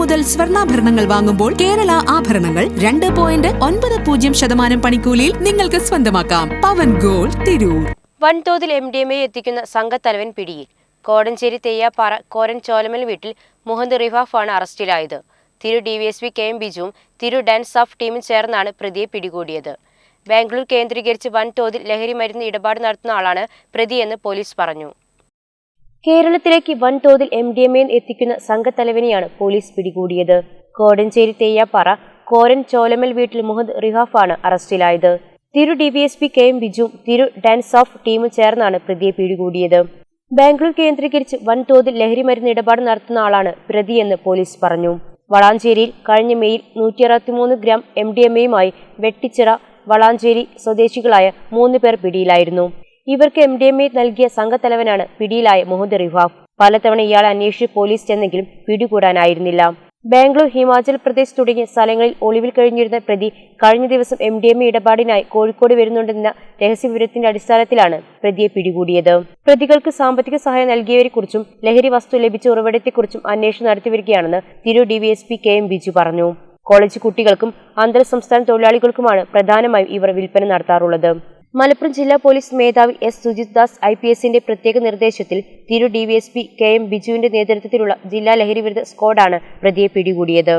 മുതൽ സ്വർണാഭരണങ്ങൾ വാങ്ങുമ്പോൾ കേരള ആഭരണങ്ങൾ രണ്ട് പോയിന്റ് ഒൻപത് പൂജ്യം ശതമാനം പണിക്കൂലിയിൽ നിങ്ങൾക്ക് സ്വന്തമാക്കാം. പവൻ ഗോൾഡ് തിരൂർ. വൻതോതിൽ എം ഡി എം എ എത്തിക്കുന്ന സംഘത്തലവൻ പിടിയിൽ. കോടഞ്ചേരി തെയ്യാപ്പാറ കോരൻ ചോലമൽ വീട്ടിൽ മുഹമ്മദ് റിഫാഫാണ് അറസ്റ്റിലായത്. തിരു D V S P K M ബിജുവും തിരു ഡാൻസ് ഓഫ് ടീമും ചേർന്നാണ് പ്രതിയെ പിടികൂടിയത്. ബാംഗ്ലൂർ കേന്ദ്രീകരിച്ച് വൻതോതിൽ ലഹരി മരുന്ന് ഇടപാട് നടത്തുന്ന ആളാണ് പ്രതിയെന്ന് പോലീസ് പറഞ്ഞു. കേരളത്തിലേക്ക് വൻതോതിൽ എം ഡി എം എ എത്തിക്കുന്ന സംഘത്തലവനെയാണ് പോലീസ് പിടികൂടിയത്. കോടഞ്ചേരി തെയ്യാപ്പാറ കോരൻ ചോലമൽ വീട്ടിൽ മുഹമ്മദ് റിഹാഫാണ് അറസ്റ്റിലായത്. തിരു D V S P K M Biju തിരു ഡാൻസ് ഓഫ് ടീമും ചേർന്നാണ് പ്രതിയെ പിടികൂടിയത്. ബാംഗ്ലൂർ കേന്ദ്രീകരിച്ച് വൻതോതിൽ ലഹരി മരുന്ന് ഇടപാട് നടത്തുന്ന ആളാണ് പ്രതിയെന്ന് പോലീസ് പറഞ്ഞു. വളാഞ്ചേരിയിൽ കഴിഞ്ഞ മെയിൽ നൂറ്റി അറുപത്തിമൂന്ന് ഗ്രാം എം ഡി എം എയുമായി വെട്ടിച്ചിറ വളാഞ്ചേരി സ്വദേശികളായ മൂന്ന് പേർ പിടിയിലായിരുന്നു. ഇവർക്ക് എം ഡി എം എ നൽകിയ സംഘത്തലവനാണ് പിടിയിലായ മുഹമ്മദ് റിഫാഫ് പലതവണ ഇയാളെ അന്വേഷിച്ച് പോലീസ് ചെന്നെങ്കിലും പിടികൂടാനായിരുന്നില്ല. ബാംഗ്ലൂർ ഹിമാചൽ പ്രദേശ് തുടങ്ങിയ സ്ഥലങ്ങളിൽ ഒളിവിൽ കഴിഞ്ഞിരുന്ന പ്രതി കഴിഞ്ഞ ദിവസം എം ഡി എം എ ഇടപാടിനായി കോഴിക്കോട് വരുന്നുണ്ടെന്ന രഹസ്യവിവരത്തിന്റെ അടിസ്ഥാനത്തിലാണ് പ്രതിയെ പിടികൂടിയത്. പ്രതികൾക്ക് സാമ്പത്തിക സഹായം നൽകിയവരെക്കുറിച്ചും ലഹരി വസ്തു ലഭിച്ച ഉറവിടത്തെക്കുറിച്ചും അന്വേഷണം നടത്തിവരികയാണെന്ന് തിരു പി കെ എം ബിജു പറഞ്ഞു. കോളേജ് കുട്ടികൾക്കും അന്തർ സംസ്ഥാന തൊഴിലാളികൾക്കുമാണ് പ്രധാനമായും ഇവർ വിൽപ്പന നടത്താറുള്ളത്. മലപ്പുറം ജില്ലാ പോലീസ് മേധാവി S Sujith Das I P എസിന്റെ പ്രത്യേക നിർദ്ദേശത്തിൽ തിരു D V S P K M ബിജുവിന്റെ നേതൃത്വത്തിലുള്ള ജില്ലാ ലഹരി വിരുദ്ധ സ്ക്വാഡാണ് പ്രതിയെ പിടികൂടിയത്.